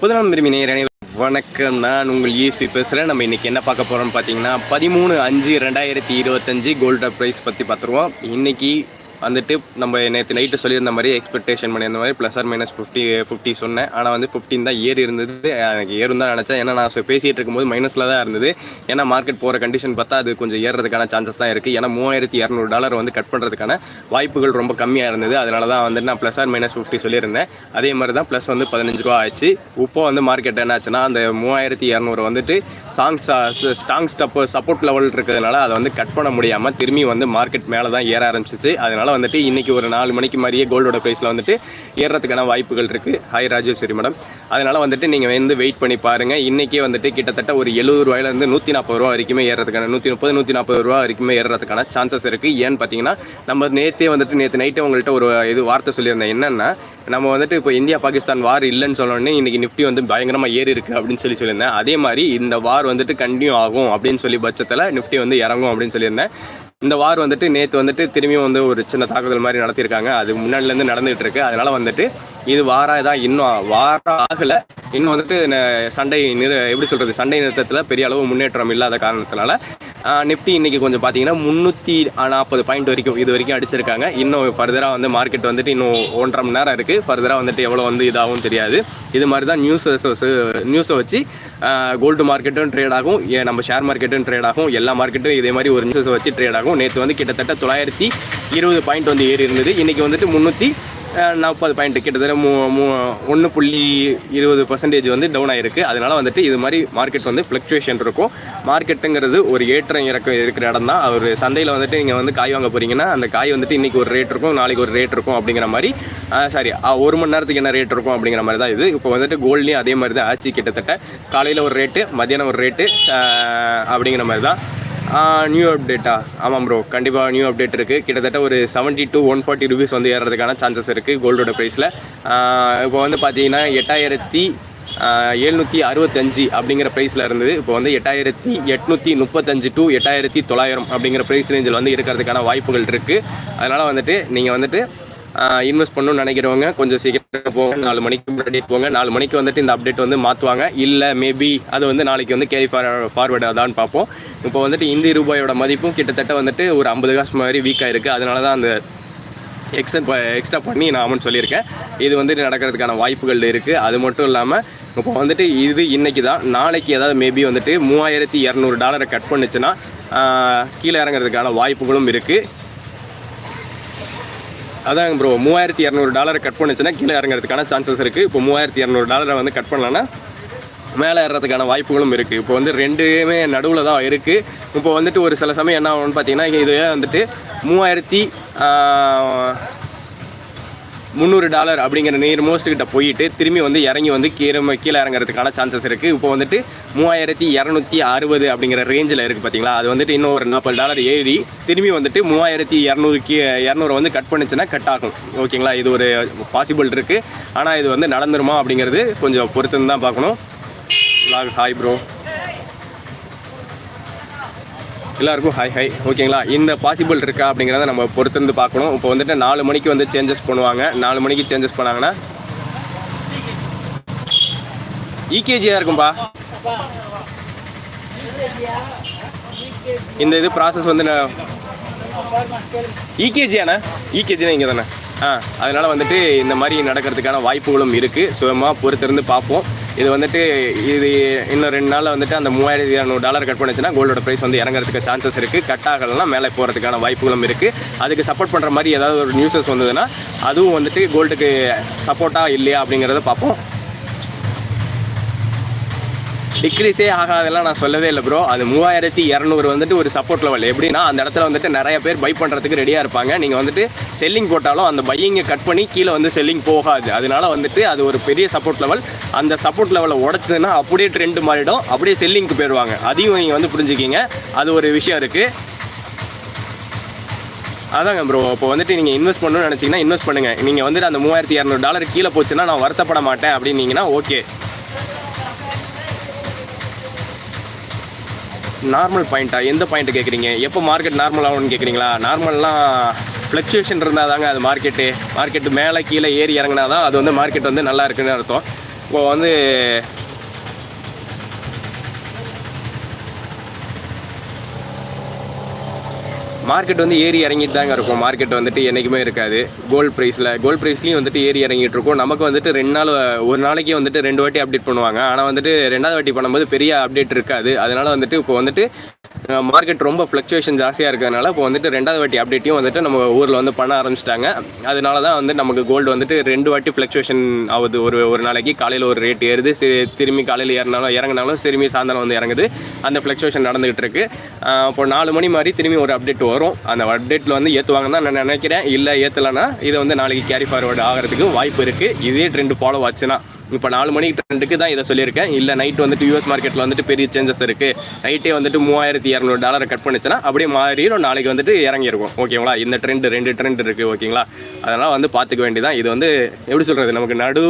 புதனம் விரும்பி நேரனை வணக்கம். நான் உங்கள் இஎஸ்பி பேசுகிறேன் நம்ம இன்றைக்கி என்ன பார்க்க போகிறோம்னு பார்த்தீங்கன்னா பதிமூணு அஞ்சு ரெண்டாயிரத்தி இருபத்தஞ்சு கோல்டு ப்ரைஸ் பற்றி பார்த்துருவோம். இன்றைக்கி வந்துட்டு நம்ம நேற்று நைட்டு சொல்லியிருந்த மாதிரி எக்ஸ்பெக்டேஷன் பண்ணியிருந்த மாதிரி plus or minus fifty fifty சொன்னேன். ஆனால் வந்து ஃபிஃப்டின் தான் ஏறி இருந்தது. எனக்கு ஏறும் தான் நினச்சேன். ஏன்னா நான் சொ- பேசிகிட்டு இருக்கும்போது மைனஸில் தான் இருந்தது. ஏன்னா மார்க்கெட் போகிற கண்டிஷன் பார்த்தா அது கொஞ்சம் ஏறுறதுக்கான சான்சஸ் தான் இருக்குது ஏன்னா மூவாயிரத்தி இரநூறு டாலர் வந்து கட் பண்ணுறதுக்கான வாய்ப்புகள் ரொம்ப கம்மியாக இருந்தது. அதனால தான் வந்துட்டு நான் ப்ளஸ் ஆர் மைனஸ் ஃபிஃப்டி சொல்லியிருந்தேன். அதே மாதிரி தான் ப்ளஸ் வந்து பதினஞ்சு ரூபா ஆச்சு இப்போ வந்து மார்க்கெட் என்னாச்சுன்னா அந்த மூவாயிரத்தி இரநூறு வந்துட்டு சாங் ஸ்டாங் ஸ்டப் சப்போர்ட் லெவல் இருக்கிறதுனால அதை வந்து கட் பண்ண முடியாமல் திரும்பி வந்து மார்க்கெட் மேலே தான் ஏற ஆரம்பிச்சிச்சு. அதனால வந்துட்டு இன்னைக்கு ஒரு நாலு மணிக்கு மாதிரியே கோல்டோட ப்ரைஸில் வந்துட்டு ஏறுறதுக்கான வாய்ப்புகள் இருக்குது ஹாய் ராஜேஸ்வரி மேடம் அதனால் வந்துட்டு நீங்கள் வந்து வெயிட் பண்ணி பாருங்கள் இன்றைக்கே வந்துட்டு கிட்டத்தட்ட ஒரு எழுபது ரூபாயிலேருந்து நூற்றி நாற்பது ரூபா வரைக்குமே ஏறுறதுக்கான நூற்றி முப்பது நூற்றி நாற்பது ரூபா வரைக்குமே ஏறுறதுக்கான சான்சஸ் இருக்குது ஏன்னு பார்த்தீங்கன்னா நம்ம நேற்றே வந்துட்டு நேற்று நைட்டே உங்கள்கிட்ட ஒரு இது வார்த்தை சொல்லியிருந்தேன். என்னென்னா நம்ம வந்துட்டு இப்போ இந்தியா பாகிஸ்தான் வார் இல்லைன்னு சொன்னோடனே இன்றைக்கி நிஃப்டி வந்து பயங்கரமாக ஏறி இருக்கு அப்படின்னு சொல்லி சொல்லியிருந்தேன். அதே மாதிரி இந்த வார் வந்துட்டு கண்டினியூ ஆகும் அப்படின்னு சொல்லி பட்சத்தில் நிஃப்டி வந்து இறங்கும் அப்படின்னு சொல்லியிருந்தேன். இந்த வார் வந்துட்டு நேற்று வந்துட்டு திரும்பியும் வந்து ஒரு சின்ன தாக்குதல் மாதிரி நடத்தியிருக்காங்க. அது முன்னாடிலேருந்து நடந்துகிட்டு இருக்கு அதனால வந்துட்டு இது வாராக தான் இன்னும் வாரம் ஆகலை. இன்னும் வந்துட்டு சண்டை நிறு எப்படி சொல்கிறது சண்டை நிறுத்தத்தில் பெரிய அளவு முன்னேற்றம் இல்லாத காரணத்தினால நிஃப்டி இன்றைக்கி கொஞ்சம் பார்த்தீங்கன்னா முந்நூற்றி நாற்பது பாயிண்ட் வரைக்கும் இது வரைக்கும் அடிச்சிருக்காங்க. இன்னும் ஃபர்தராக வந்து மார்க்கெட் வந்துட்டு இன்னும் ஒன்றரை மணி நேரம் இருக்குது ஃபர்தராக வந்துட்டு எவ்வளோ வந்து இதாகவும் தெரியாது. இது மாதிரி தான் நியூஸ் நியூஸை வச்சு கோல்டு மார்க்கெட்டும் ட்ரேட் ஆகும். ஏ- நம்ம ஷேர் மார்க்கெட்டும் ட்ரேட் ஆகும். எல்லா மார்க்கெட்டும் இதே மாதிரி ஒரு நியூஸை வச்சு ட்ரேட் ஆகும். நேற்று வந்து கிட்டத்தட்ட தொள்ளாயிரத்தி இருபது பாயிண்ட் வந்து ஏறி இருந்தது. இன்றைக்கி வந்துட்டு முந்நூற்றி நாற்பது பாயிண்ட் கிட்டத்தட்ட மூ மூ ஒன்று புள்ளி இருபது பர்சன்டேஜ் வந்து டவுன் ஆகிருக்கு அதனால் வந்துட்டு இது மாதிரி மார்க்கெட் வந்து ஃப்ளக்சுவேஷன் இருக்கும். மார்க்கெட்டுங்கிறது ஒரு ஏற்றம் இறக்கம் இருக்கிற இடம் தான் ஒரு சந்தையில் வந்துட்டு நீங்கள் வந்து காய் வாங்க போறீங்கன்னா அந்த காய் வந்துட்டு இன்றைக்கி ஒரு ரேட் இருக்கும் நாளைக்கு ஒரு ரேட் இருக்கும் அப்படிங்கிற மாதிரி சாரி ஒரு மணி நேரத்துக்கு என்ன ரேட் இருக்கும் அப்படிங்கிற மாதிரி தான் இது. இப்போ வந்துட்டு கோல்ட்லேயும் அதே மாதிரி தான் ஆச்சு. கிட்டத்தட்ட காலையில் ஒரு ரேட்டு மத்தியானம் ஒரு ரேட்டு அப்படிங்கிற மாதிரி தான். நியூ அப்டேட்டா ஆமாம் ப்ரோ கண்டிப்பாக நியூ அப்டேட் இருக்குது கிட்டத்தட்ட ஒரு 70 டு ஒன் ஃபார்ட்டி ருபீஸ் வந்து ஏறதுக்கான சான்சஸ் இருக்குது கோல்டோட ப்ரைஸில் இப்போ வந்து பார்த்தீங்கன்னா எட்டாயிரத்தி எழுநூற்றி அறுபத்தஞ்சு அப்படிங்கிற ப்ரைஸில் இருந்தது. இப்போ வந்து எட்டாயிரத்தி எட்நூற்றி முப்பத்தஞ்சு டு எட்டாயிரத்தி தொள்ளாயிரம் அப்படிங்கிற ப்ரைஸ் ரேஞ்சில் வந்து இருக்கிறதுக்கான வாய்ப்புகள் இருக்குது அதனால் வந்துட்டு நீங்கள் வந்துட்டு இன்வெஸ்ட் பண்ணணும்னு நினைக்கிறவங்க கொஞ்சம் சீக்கிரம் போங்க. நாலு மணிக்கு முன்னாடி போங்க. நாலு மணிக்கு வந்துட்டு இந்த அப்டேட் வந்து மாற்றுவாங்க இல்லை மேபி அது வந்து நாளைக்கு வந்து கேரி ஃபார் ஃபார்வேர்டு அதான்னு பார்ப்போம். இப்போ வந்துட்டு இந்திய ரூபாயோட மதிப்பும் கிட்டத்தட்ட வந்துட்டு ஒரு ஐம்பது காசு மாதிரி வீக்காக இருக்குது அதனால தான் அந்த எக்ஸ்டன் எக்ஸ்ட்ரா பண்ணி நான் அமௌண்ட் சொல்லியிருக்கேன். இது வந்துட்டு நடக்கிறதுக்கான வாய்ப்புகள் இருக்குது அது மட்டும் இல்லாமல் இப்போ வந்துட்டு இது இன்றைக்கி தான். நாளைக்கு ஏதாவது மேபி வந்துட்டு மூவாயிரத்தி இரநூறு டாலரை கட் பண்ணுச்சுன்னா கீழே இறங்குறதுக்கான வாய்ப்புகளும் இருக்குது அதான் ப்ரோ மூவாயிரத்தி இரநூறு டாலரை கட் பண்ணுச்சுன்னா கீழே இறங்குறதுக்கான சான்சஸ் இருக்குது இப்போ மூவாயிரத்தி இரநூறு டாலரை வந்து கட் பண்ணலன்னா மேலே ஏறுறதுக்கான வாய்ப்புகளும் இருக்குது இப்போ வந்து ரெண்டுமே நடுவில் தான் இருக்குது இப்போ வந்துட்டு ஒரு சில சமயம் என்ன ஆகும்னு பார்த்தீங்கன்னா இதுவே வந்துட்டு மூவாயிரத்தி முந்நூறு டாலர் அப்படிங்கிற நியர் மோஸ்ட் கிட்ட போயிட்டு திரும்பி வந்து இறங்கி வந்து கீழே கீழே இறங்குறதுக்கான சான்சஸ் இருக்குது இப்போ வந்துட்டு மூவாயிரத்தி இரநூத்தி அறுபது அப்படிங்கிற ரேஞ்சில் இருக்குது பார்த்தீங்களா அது வந்துட்டு இன்னும் ஒரு நாற்பது டாலர் ஏறி திரும்பி வந்துட்டு மூவாயிரத்தி இரநூறு கீ இரநூறு வந்து கட் பண்ணுச்சுன்னா கட் ஆகும். ஓகேங்களா இது ஒரு பாசிபிள் இருக்குது ஆனால் இது வந்து நடந்துருமா அப்படிங்கிறது கொஞ்சம் பொறுத்துன்னு தான் பார்க்கணும். லாக் ஹாய் ப்ரோ எல்லாருக்கும் ஹாய் ஹாய். ஓகேங்களா? இந்த பாசிபிள் இருக்கா அப்படிங்கிறத நம்ம பொறுத்திருந்து பார்க்கணும். இப்போ வந்துட்டு நாலு மணிக்கு வந்து சேஞ்சஸ் பண்ணுவாங்க. நாலு மணிக்கு சேஞ்சஸ் பண்ணாங்கன்னா? இகேஜியாக இருக்கும்பா. இந்த இது ப்ராசஸ் வந்து இகேஜியாண்ணா இகேஜினா இங்கே தானே? ஆ அதனால் வந்துட்டு இந்த மாதிரி நடக்கிறதுக்கான வாய்ப்புகளும் இருக்குது சுயமாக பொறுத்திருந்து பார்ப்போம். இது வந்துட்டு இது இன்னும் ரெண்டு நாளில் வந்துட்டு அந்த மூவாயிரத்தி இரநூறு டாலர் கட் பண்ணுச்சுன்னா கோல்டோட ப்ரைஸ் வந்து இறங்குறதுக்கு சான்சஸ் இருக்குது கட் ஆகலைன்னா மேலே போகிறதுக்கான வாய்ப்புகளும் இருக்குது அதுக்கு சப்போர்ட் பண்ணுற மாதிரி ஏதாவது ஒரு நியூஸஸ் வந்ததுன்னா அதுவும் வந்துட்டு கோல்டுக்கு சப்போர்ட்டாக இல்லையா அப்படிங்கிறத பார்ப்போம். டிக்ரீஸே ஆகாதெல்லாம் நான் சொல்லவே இல்லை ப்ரோ அது மூவாயிரத்தி இரநூறு வந்துட்டு ஒரு சப்போர்ட் லெவல் எப்படின்னா அந்த இடத்துல வந்துட்டு நிறைய பேர் பை பண்ணுறதுக்கு ரெடியாக இருப்பாங்க. நீங்கள் வந்துட்டு செல்லிங் போட்டாலும் அந்த பையிங்கை கட் பண்ணி கீழே வந்து செல்லிங் போகாது. அதனால வந்துட்டு அது ஒரு பெரிய சப்போர்ட் லெவல் அந்த சப்போர்ட் லெவலை உடச்சதுன்னா அப்படியே ட்ரெண்ட் மாறிடும். அப்படியே செல்லிங்க்கு போயிடுவாங்க அதையும் நீங்கள் வந்து புரிஞ்சுக்கிங்க. அது ஒரு விஷயம் இருக்குது அதாங்க ப்ரோ இப்போ வந்துட்டு நீங்கள் இன்வெஸ்ட் பண்ணணும்னு நினச்சிங்கன்னா இன்வெஸ்ட் பண்ணுங்கள் நீங்கள் வந்துட்டு அந்த மூவாயிரத்தி இரநூறு டாலர் கீழே போச்சுன்னா நான் வருத்தப்பட மாட்டேன் அப்படின்னீங்கன்னா ஓகே நார்மல் பாயிண்ட்டா எந்த பாயிண்ட் கேட்குறீங்க எப்போ மார்க்கெட் நார்மல் ஆகும்னு கேட்குறீங்களா நார்மல்லாம் ஃப்ளக்சுவேஷன் இருந்தால் தாங்க அது மார்க்கெட்டு மார்க்கெட்டு மேலே கீழே ஏறி இறங்கினா தான் அது வந்து மார்க்கெட் வந்து நல்லா இருக்குன்னு அர்த்தம். இப்போ வந்து மார்க்கெட் வந்து ஏறி இறங்கிட்டு தாங்க இருக்கும். மார்க்கெட் வந்துட்டு என்றைக்குமே இருக்காது. கோல்ட் ப்ரைஸில் கோல்ட் ப்ரைஸ்லையும் வந்துட்டு ஏறி இறங்கிட்டு இருக்கும். நமக்கு வந்துட்டு ரெண்டு நாள் ஒரு நாளைக்கு வந்துட்டு ரெண்டு வாட்டி அப்டேட் பண்ணுவாங்க. ஆனால் வந்துட்டு ரெண்டாவது வாட்டி பண்ணும்போது பெரிய அப்டேட் இருக்காது. அதனால் வந்துட்டு இப்போ வந்துட்டு மார்க்கெட் ரொம்ப ஃப்ளக்சுவேஷன் ஜாஸ்தியாக இருக்கிறதுனால இப்போ வந்துட்டு ரெண்டாவது வாட்டி அப்டேட்டையும் வந்துட்டு நம்ம ஊரில் வந்து பண்ண ஆரம்பிச்சிட்டாங்க. அதனால தான் வந்து நமக்கு கோல்டு வந்துட்டு ரெண்டு வாட்டி ஃப்ளக்சுவேஷன் ஆகுது. ஒரு ஒரு நாளைக்கு காலையில் ஒரு ரேட் ஏறுது சி- திரும்பி காலையில் ஏறினாலும் இறங்கினாலும் திரும்பி சாயந்தரம் வந்து இறங்குது. அந்த ஃப்ளக்சுவேஷன் நடந்துகிட்டு இருக்கு. ஆஹ் இப்போ நாலு மணி மாதிரி திரும்பி ஒரு அப்டேட் வரும். அந்த அப்டேட்டில் வந்து ஏற்றுவாங்க தான் நான் நினைக்கிறேன். இல்லை ஏற்றலைன்னா இது வந்து நாளைக்கு கேரி ஃபார்வர்டு ஆகிறதுக்கு வாய்ப்பு இருக்குது இதே ட்ரெண்டு ஃபாலோ ஆச்சுன்னா. இப்போ நாலு மணிக்கு ட்ரெண்டுக்கு தான் இதை சொல்லியிருக்கேன். இல்லை நைட் வந்துட்டு யூஎஸ் மார்க்கெட்டில் வந்துட்டு பெரிய சேஞ்சஸ் இருக்குது நைட்டே வந்துட்டு மூவாயிரத்தி இரநூறு டாலரை கட் பண்ணுச்சுன்னா அப்படியே மாறிடும் நாளைக்கு வந்துட்டு இறங்கியிருக்கும். ஓகேங்களா இந்த ட்ரெண்டு ரெண்டு ட்ரெண்ட் இருக்குது ஓகேங்களா அதனால் வந்து பார்த்துக்க வேண்டியதான் இது வந்து எப்படி சொல்கிறது நமக்கு நடு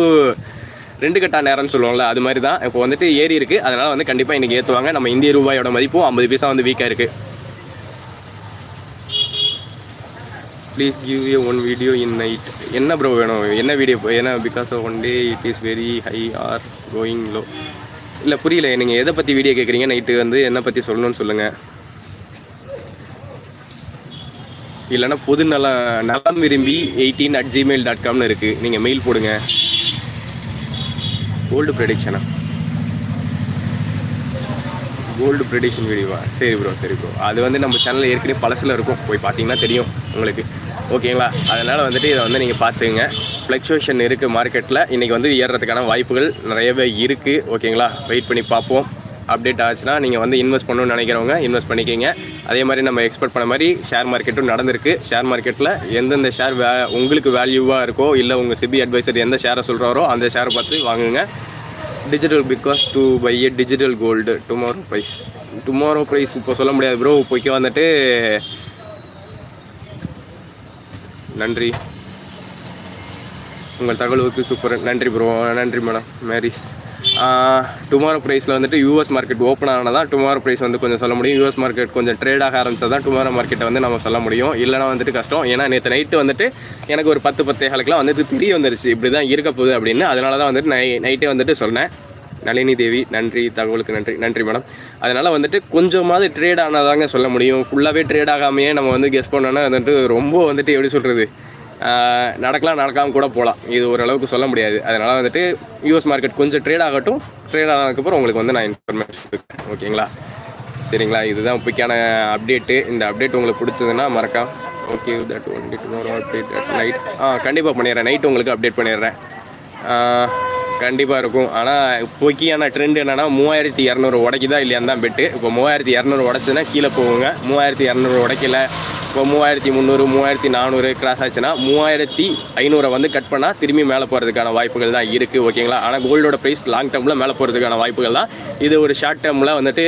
ரெண்டு கட்டா நேரம்னு சொல்லுவாங்கல்ல அது மாதிரி தான் இப்போ வந்துட்டு ஏறி இருக்குது அதனால் வந்து கண்டிப்பாக இன்றைக்கி ஏற்றுவாங்க நம்ம இந்திய ரூபாயோட மதிப்பும் ஐம்பது பைசா வந்து வீக்காக இருக்குது please give a one video in night என்ன ப்ரோ வேணும்? என்ன வீடியோ ஏன்னா because one day it is very high are going low இல்லை புரியல. நீங்கள் எதை பற்றி வீடியோ கேட்குறீங்க நைட்டு வந்து என்ன பற்றி சொல்லணும்னு சொல்லுங்கள் இல்லைன்னா பொது நல நலம் விரும்பி எயிட்டீன் அட் ஜிமெயில் டாட் காம்னு இருக்குது நீங்கள் மெயில் போடுங்க. கோல்டு ப்ரெடிக்ஷனா கோல்டு ப்ரெடிக்ஷன் வீடியோவா சரி ப்ரோ சரி ப்ரோ அது வந்து நம்ம சேனலில் ஏற்கனவே பழசில் இருக்கும். போய் பார்த்தீங்கன்னா தெரியும் உங்களுக்கு. ஓகேங்களா? அதனால் வந்துட்டு இதை வந்து நீங்கள் பார்த்துங்க ஃப்ளக்சுவேஷன் இருக்குது மார்க்கெட்டில் இன்றைக்கி வந்து ஏறுறதுக்கான வாய்ப்புகள் நிறையவே இருக்குது ஓகேங்களா? வெயிட் பண்ணி பார்ப்போம். அப்டேட் ஆச்சுன்னா நீங்கள் வந்து இன்வெஸ்ட் பண்ணணும்னு நினைக்கிறவங்க இன்வெஸ்ட் பண்ணிக்கிங்க. அதே மாதிரி நம்ம எக்ஸ்பெக்ட் பண்ண மாதிரி ஷேர் மார்க்கெட்டும் நடந்திருக்கு. ஷேர் மார்க்கெட்டில் எந்தெந்த ஷேர் வே உங்களுக்கு வேல்யூவாக இருக்கோ இல்லை உங்கள் சிபி அட்வைசர் எந்த ஷேரை சொல்கிறாரோ அந்த ஷேரை பார்த்து வாங்குங்க. Digital because to buy a digital gold tomorrow price tomorrow price இப்போ சொல்ல முடியாது ப்ரோ இப்போக்கே வந்துட்டு நன்றி. உங்கள் தகவலுக்கு சூப்பர் நன்றி ப்ரோ நன்றி மேடம் மேரிஸ் டுமாரோ ப்ரைஸில் வந்துட்டு யூஎஸ் மார்க்கெட் ஓப்பன் ஆனால் தான் டுமாரோ ப்ரைஸ் வந்து கொஞ்சம் சொல்ல முடியும். யூஎஸ் மார்க்கெட் கொஞ்சம் ட்ரேட் ஆக ஆரம்பிச்சா தான் டுமாரோ மார்க்கெட்டை வந்து நம்ம சொல்ல முடியும். இல்லைனா வந்துட்டு கஷ்டம். ஏன்னா நேற்று நைட்டு வந்துட்டு எனக்கு ஒரு பத்து பத்தே காலுக்குலாம் வந்துட்டு தெரிய வந்துருச்சு. இப்படி தான் இருக்க போகுது அப்படின்னு. அதனால தான் வந்துட்டு நை நைட்டே வந்துட்டு சொன்னேன். நளினி தேவி நன்றி தகவலுக்கு நன்றி நன்றி மேடம். அதனால் வந்துட்டு கொஞ்சமாவது ட்ரேட் ஆனதாங்க சொல்ல முடியும். ஃபுல்லாகவே ட்ரேட் ஆகாமையே நம்ம வந்து கெஸ் பண்ணோன்னா வந்துட்டு ரொம்ப வந்துட்டு எப்படி சொல்கிறது நடக்கலாம் நடக்காமல் கூட போகலாம் இது ஓரளவுக்கு சொல்ல முடியாது. அதனால் வந்துட்டு யூஎஸ் மார்க்கெட் கொஞ்சம் ட்ரேட் ஆகட்டும். ட்ரேட் ஆனதுக்கப்புறம் உங்களுக்கு வந்து நான் இன்ஃபர்மேஷன் ஓகேங்களா? சரிங்களா? இதுதான் இப்போக்கான அப்டேட்டு இந்த அப்டேட் உங்களுக்கு பிடிச்சதுன்னா மறக்காம okay that one tomorrow update night ஆ கண்டிப்பாக பண்ணிடுறேன். நைட் உங்களுக்கு அப்டேட் பண்ணிடுறேன். கண்டிப்பாக இருக்கும். ஆனால் இப்போக்கியான ட்ரெண்ட் என்னென்னா மூவாயிரத்தி இரநூறு உடைக்குதா இல்லையான்னு தான் பெட்டு இப்போ மூவாயிரத்தி இரநூறு உடச்சுன்னா கீழே போகுங்க. மூவாயிரத்தி இரநூறு உடைக்கல. இப்போ மூவாயிரத்தி முந்நூறு மூவாயிரத்தி நானூறு கிராஸ் ஆச்சுன்னா மூவாயிரத்தி ஐநூறை வந்து கட் பண்ணால் திரும்பி மேலே போகிறதுக்கான வாய்ப்புகள் தான் இருக்குது ஓகேங்களா ஆனால் கோல்டோட ப்ரைஸ் லாங் டேர்மில் மேலே போகிறதுக்கான வாய்ப்புகள் தான். இது ஒரு ஷார்ட் டேர்மில் வந்துட்டு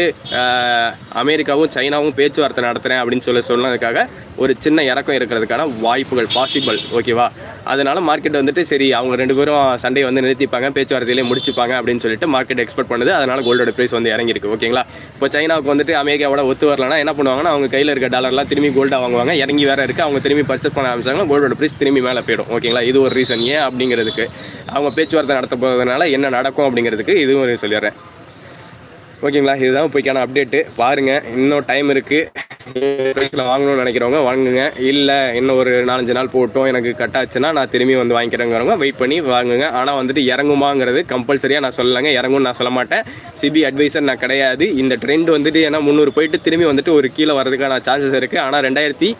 அமெரிக்காவும் சைனாவும் பேச்சுவார்த்தை நடத்துகிறேன் அப்படின்னு சொல்லி சொன்னதுக்காக ஒரு சின்ன இறக்கம் இருக்கிறதுக்கான வாய்ப்புகள் பாசிபிள் ஓகேவா அதனால மார்க்கெட் வந்துட்டு சரி அவங்க ரெண்டு பேரும் சண்டே வந்து நிறுத்திப்பாங்க பேச்சுவார்த்தையிலே முடிச்சுப்பாங்க அப்படின்னு சொல்லிட்டு மார்க்கெட் எக்ஸ்பெக்ட் பண்ணுது. அதனால கோல்டோட ப்ரைஸ் வந்து இறங்கிருக்கு ஓகேங்களா? இப்போ சைனாவுக்கு வந்துட்டு அமெரிக்காவோட ஒத்து வரலனா என்ன பண்ணுவாங்கன்னா அவங்க கையில் இருக்க டாலர்லாம் திரும்பி கோல்டாக வாங்குவாங்க. இறங்கி வேற இருக்கு. அவங்க திரும்பி பர்ச்சேஸ் பண்ண ஆரம்பிச்சாங்கன்னா கோல்டோட ப்ரைஸ் திரும்பி மேலே போயிடும் ஓகேங்களா? இது ஒரு ரீசன் ஏன் அப்படிங்கிறதுக்கு? அவங்க பேச்சுவார்த்தை நடத்த போகிறதுனால என்ன நடக்கும் அப்படிங்கிறதுக்கு இதுவும் சொல்லிடுறேன். ஓகேங்களா? இதுதான் இப்போக்கான அப்டேட்டு பாருங்கள் இன்னும் டைம் இருக்குது ப்ரைஸில் வாங்கணும்னு நினைக்கிறவங்க வாங்குங்க. இல்லை இன்னும் ஒரு நாலஞ்சு நாள் போட்டோம். எனக்கு கட் ஆச்சுன்னா நான் திரும்பி வந்து வாங்கிக்கிறேங்கிறவங்க வெயிட் பண்ணி வாங்குங்க. ஆனால் வந்துட்டு இறங்குமாங்கிறது கம்பல்சரியாக நான் சொல்லலைங்க. இறங்கும்னு நான் சொல்ல மாட்டேன். சிபி அட்வைசர் நான் கிடையாது. இந்த ட்ரெண்ட் வந்துட்டு ஏன்னா முந்நூறு போயிட்டு திரும்பி வந்துட்டு ஒரு கீழே வரதுக்கான சான்சஸ் இருக்குது ஆனால் ரெண்டாயிரத்தி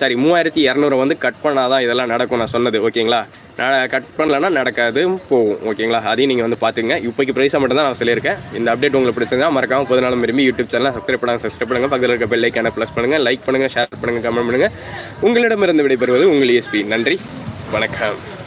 சாரி மூவாயிரத்தி இரநூறு வந்து கட் பண்ணாதான் இதெல்லாம் நடக்கும் நான் சொன்னது ஓகேங்களா? நான் கட் பண்ணலன்னா நடக்காது போகும் ஓகேங்களா? அதையும் நீங்கள் வந்து பார்த்துங்க இப்போக்கு ப்ரைஸாக மட்டும் தான் நான் சொல்லியிருக்கேன். இந்த அப்டேட் உங்களுக்கு பிடிச்சிருந்தா மறக்காம பொது நாளும் விரும்பி யூடியூப் சேனல் சப்ஸ்கிரைப் பண்ணுங்க சப்ஸ்கிரைப் பண்ணுங்கள் பக்கத்தில் இருக்க பெல் ஐக்கான ப்ளஸ் பண்ணுங்கள் லைக் பண்ணுங்கள் ஷேர் பண்ணுங்கள் கமெண்ட் பண்ணுங்கள் உங்களிடமிருந்து விடைபெறுவது உங்கள் இஎஸ்பி நன்றி. வணக்கம்.